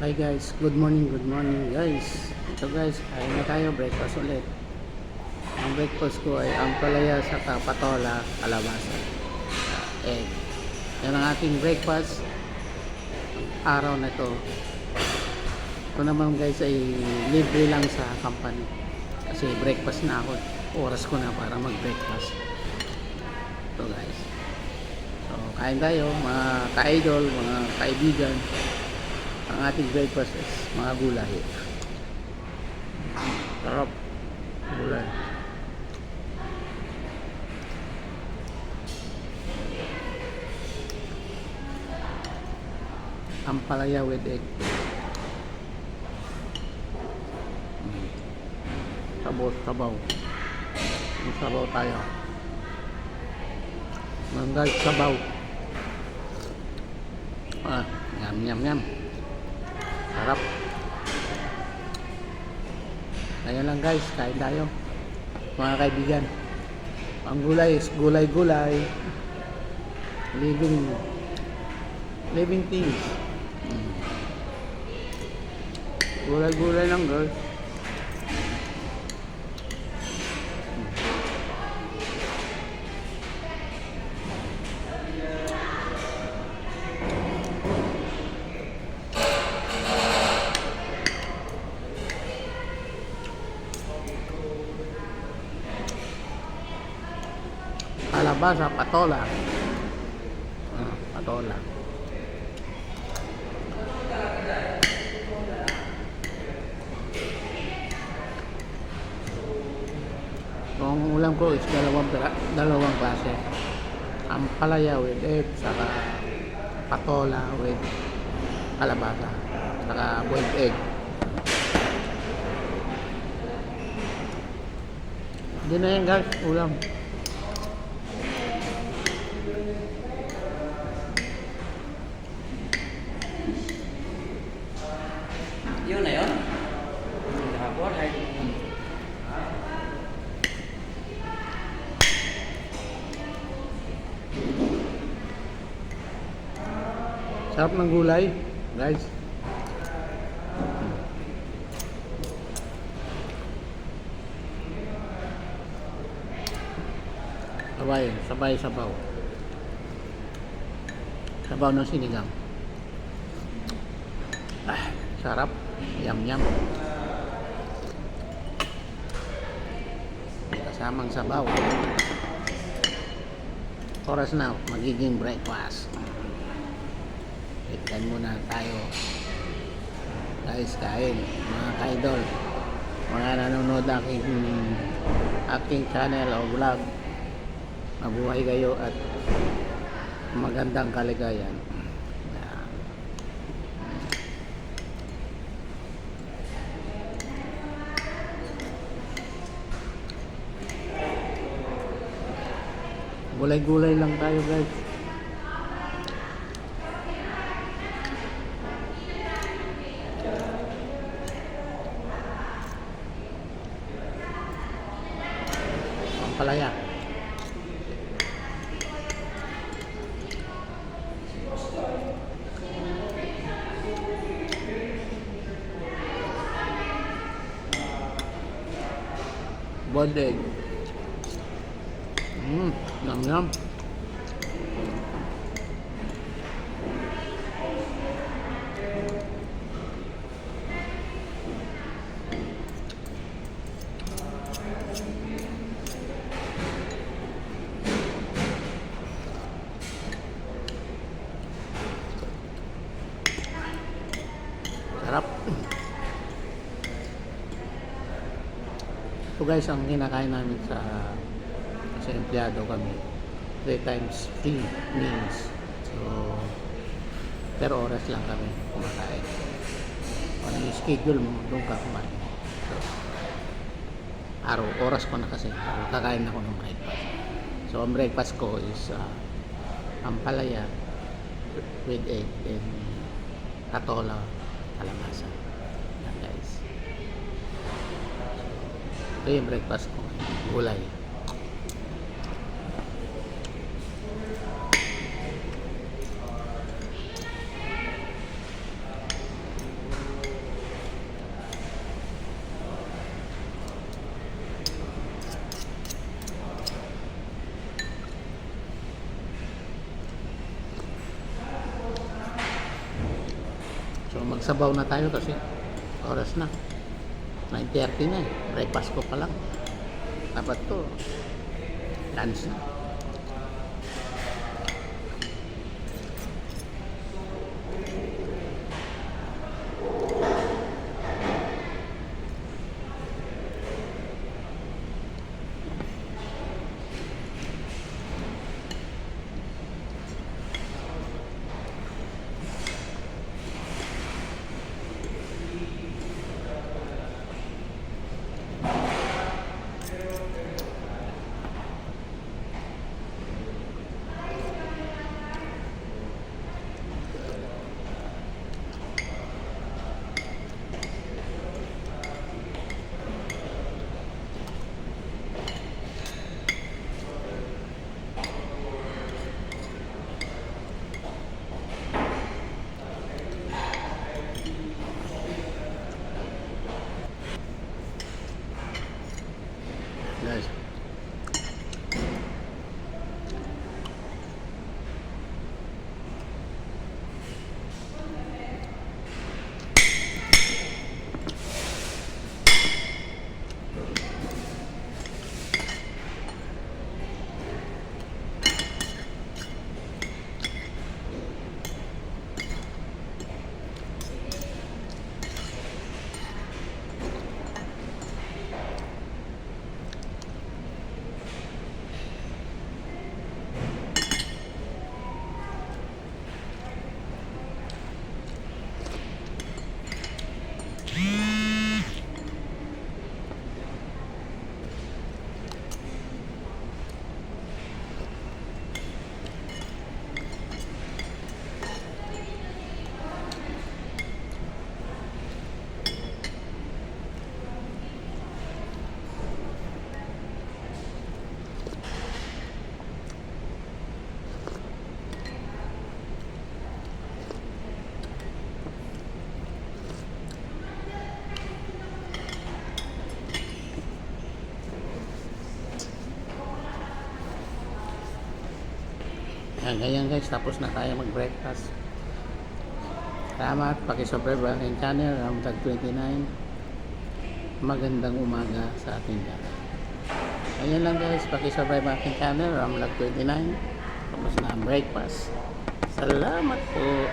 Hi guys, good morning, good morning guys. Ito guys, kain na tayo, breakfast ulit. Ang breakfast ko ay ang palaya sa patola, kalabasa. Egg. Yan ang ating breakfast araw na to. Ito naman guys ay libre lang sa company. Kasi breakfast na ako. Oras ko na para mag-breakfast. Ito guys. So, kain tayo, mga ka-idol, mga kaibigan. Ang ating breakfast is mga gulay. Sarap. Gulay. Ampalaya with egg. Sabaw, sabaw. Sabaw tayo. Manggal sabaw. Ah, yum, yum, yum. Sarap. Ayan lang guys, kain tayo. Mga kaibigan. Ang gulay is gulay-gulay. Living living things. Gulay-gulay lang guys. Kalabasa, patola. Ah, patola. So, ang ulam ko is dalawang, dalawang klase. Ang palaya with egg, saka patola with kalabasa, saka boiled egg. Hindi na yan guys, ulam. Sarap ng gulay, guys. Sabay, sabay sabaw. Sabaw ng sinigang. Ah, sarap. Yum yum. Kasamang sabaw. Oras na, magiging breakfast. Kain muna tayo. Guys, kain. Mga ka-idol. Mga nanonood aking aking channel o vlog. Mabuhay kayo at magandang kaligayan. Yan. Gulay-gulay lang tayo guys. อะไรอ่ะบนเด็กอืมอย่างนี้ Sarap. Ito guys ang kinakain namin sa sa empleyado kami. Three times free meals. So, per oras lang kami kumakain. Ano yung schedule mo, doon ka kumain. So, araw, oras ko na kasi. Kakain ako ng breakfast. So, ang breakfast ko is uh, ampalaya with egg and katola kalabasa. Yan guys. Ito yung breakfast ko. Gulay. Magsabaw na tayo kasi oras na. 9.30 na eh. Breakfast ko pa lang. Dapat to. Lunch na. Yan, ganyan guys, tapos na tayo mag-breakfast. Salamat, pakisubscribe ang channel, Ramtag 29. Magandang umaga sa ating lahat. Ayan lang guys, pakisubscribe ang channel, Ramlag 29. Tapos na ang breakfast. Salamat po.